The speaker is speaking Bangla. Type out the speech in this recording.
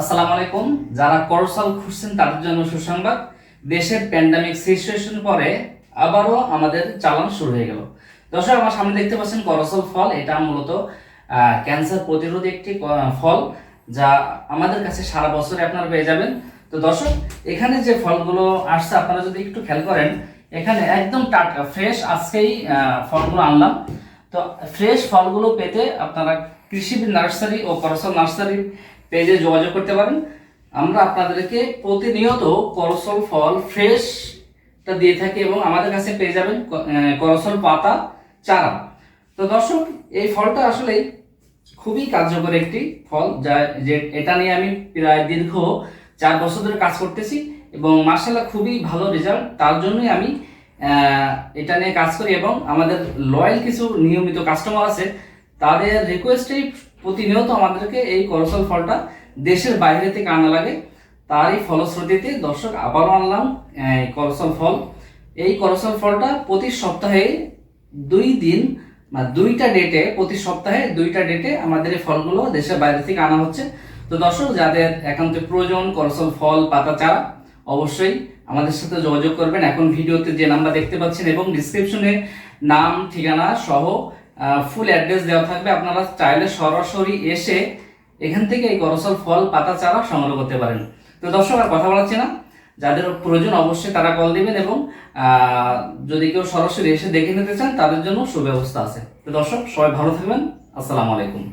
আসসালামু আলাইকুম। যারা করসাল খুঁজছেন, তাদের জন্য সুসংবাদ। দেশের প্যান্ডামিক সিচুয়েশন পরে আবারও আমাদের চালান শুরু হয়ে গেল। দর্শক, আমার সামনে দেখতে পাচ্ছেন করসল ফল। এটা মূলত ক্যান্সার প্রতিরোধী একটি ফল যা আমাদের কাছে সারা বছরে আপনারা পেয়ে যাবেন। তো দর্শক, এখানে যে ফলগুলো আসছে, আপনারা যদি একটু খেয়াল করেন, এখানে একদম টাটকা ফ্রেশ আজকেই ফলগুলো আনলাম। তো ফ্রেশ ফলগুলো পেতে আপনারা কৃষিবিদ নার্সারি ও করসল নার্সারির পেজে যোগাযোগ করতে পারেন। আমরা আপনাদেরকে প্রতিনিয়ত করসল ফল ফ্রেশটা দিয়ে থাকি এবং আমাদের কাছে পেয়ে যাবেন করসল পাতা, চারা। তো দর্শক, এই ফলটা আসলে খুবই কার্যকর একটি ফল, যা যে এটা নিয়ে আমি প্রায় দীর্ঘ চার বছর ধরে কাজ করতেছি এবং মার্শাল্লাহ খুবই ভালো রেজাল্ট তার জন্যই আমি এটা নিয়ে কাজ করি এবং আমাদের লয়াল কিছু নিয়মিত কাস্টমার আছে তাদের রিকোয়েস্টেই প্রতিনিয়ত আমাদেরকে এই করসল ফলটা দেশের বাইরে থেকে আনা লাগে। তারই ফলশ্রুতিতে দর্শক, আবারও আনলাম করসল ফল। এই করসল ফলটা প্রতি সপ্তাহে দুই দিন, বা দুইটা ডেটে প্রতি সপ্তাহে দুইটা ডেটে আমাদের এই ফলগুলো দেশের বাইরে থেকে আনা হচ্ছে। তো দর্শক, যাদের একান্ত প্রয়োজন করসল ফল, পাতা, চারা, অবশ্যই আমাদের সাথে যোগাযোগ করবেন। এখন ভিডিওতে যে নাম্বার দেখতে পাচ্ছেন এবং ডিসক্রিপশনে নাম, ঠিকানা সহ ফুল অ্যাড্রেস দেওয়া থাকবে। আপনারা চাইলে সরাসরি এসে এখান থেকে এই করসল ফল, পাতা, চারা সংগ্রহ করতে পারেন। তো দর্শক, আর কথা বলাচ্ছি না। যাদের প্রয়োজন অবশ্যই তারা কল দিবেন এবং যদি কেউ সরাসরি এসে দেখে নিতে চান, তাদের জন্য সুব্যবস্থা আছে। তো দর্শক, সবাই ভালো থাকবেন। আসসালামু আলাইকুম।